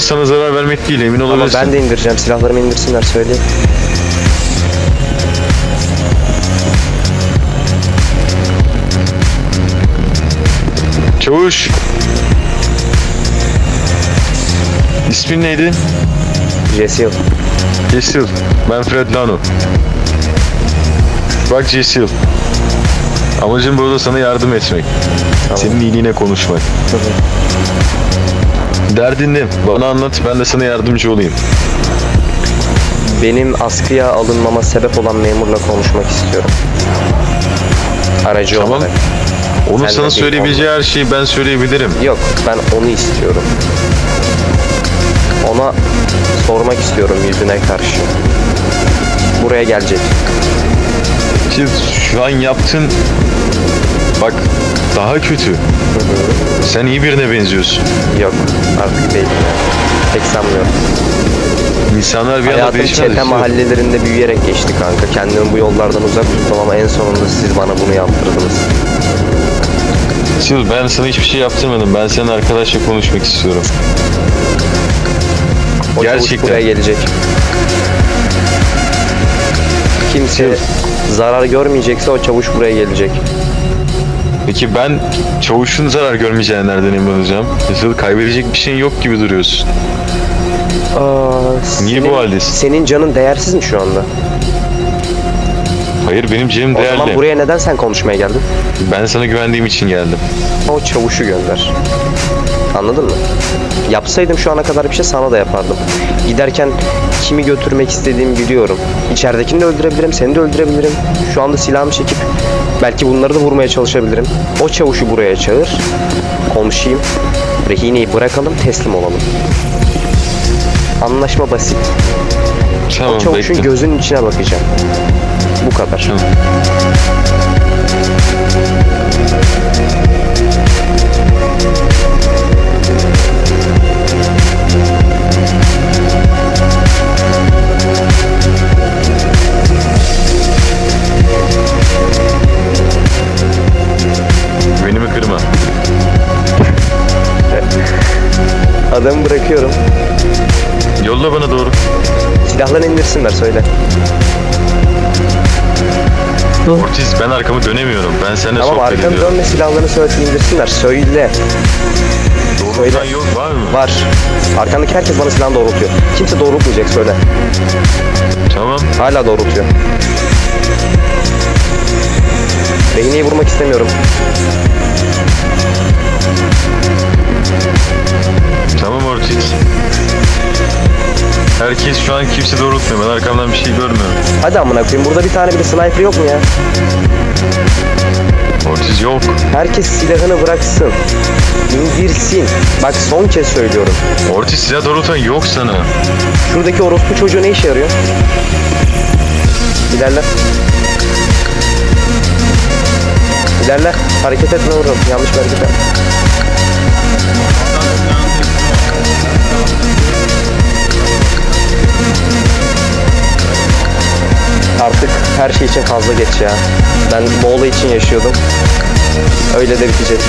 sana zarar vermek değil emin Ama olabilirsin. ben de indireceğim. Silahlarımı indirsinler söyleyeyim. Çavuş. İsmin neydi? Cesil. Cecil. Ben Fred Lano. Bak Cecil. Amacım burada sana yardım etmek. Tamam. Senin iyiliğine konuşmak. Derdin ne? Bana anlat ben de sana yardımcı olayım. Benim askıya alınmama sebep olan memurla konuşmak istiyorum. Aracı Tamam. olarak. Onun Sen de sana bir söyleyebileceği her şeyi ben söyleyebilirim. Yok ben onu istiyorum. Ona sormak istiyorum yüzüne karşı. Buraya gelecek. Ki şu an yaptığın bak daha kötü. Sen iyi birine benziyorsun. Yok artık değil. Pek sanmıyorum. İnsanlar bir anda Hayatım değişmez. çete mahallelerinde büyüyerek geçti kanka. Kendimi bu yollardan uzak tuttum ama en sonunda siz bana bunu yaptırdınız. Sil ben sana hiçbir şey yaptırmadım. Ben senin arkadaşla konuşmak istiyorum. O çavuş Gerçekten. buraya gelecek. Kimse zarar görmeyecekse o çavuş buraya gelecek. Peki ben çavuşun zarar görmeyeceğine nereden emin olacağım? Sil kaybedecek bir şeyin yok gibi duruyorsun. Aa, Niye bu haldesin? Senin canın değersiz mi şu anda? Hayır benim canım O zaman değerli. buraya neden sen konuşmaya geldin? Ben sana güvendiğim için geldim. O çavuşu gönder. Anladın mı? Yapsaydım şu ana kadar bir şey sana da yapardım. Giderken kimi götürmek istediğimi biliyorum. İçeridekini de öldürebilirim, seni de öldürebilirim. Şu anda silahımı çekip belki bunları da vurmaya çalışabilirim. O çavuşu buraya çağır. Konuşayım. Rehineyi bırakalım, teslim olalım. Anlaşma basit. Tamam o çavuşun bekle. gözünün içine bakacağım. Bu kadar. Tamam. Adamı bırakıyorum. Yolla bana doğru. Silahlarını indirsinler söyle. Ortiz ben arkamı dönemiyorum. Ben seninle Tamam sohbet arkanı ediyorum. dönme silahlarını söyle indirsinler. Söyle. Doğrultan yok var mı? Var. Arkandaki herkes bana silahını doğrultuyor. Kimse doğrultmayacak söyle. Tamam. Hala doğrultuyor. Rehineyi vurmak istemiyorum. Herkes şu an kimse doğrultmuyor. Ben arkamdan bir şey görmüyorum. Hadi amına koyayım burada bir tane bile sniper yok mu ya? Ortiz yok. Herkes silahını bıraksın. İndirsin. Bak son kez söylüyorum. Ortiz silah doğrultan yok sana. Şuradaki orospu çocuğu ne işe yarıyor? İlerle. İlerle. Hareket etme oğlum. Yanlış bir hareket yap. Artık her şey için fazla geç ya. Ben olay için yaşıyordum. Öyle de bitecek.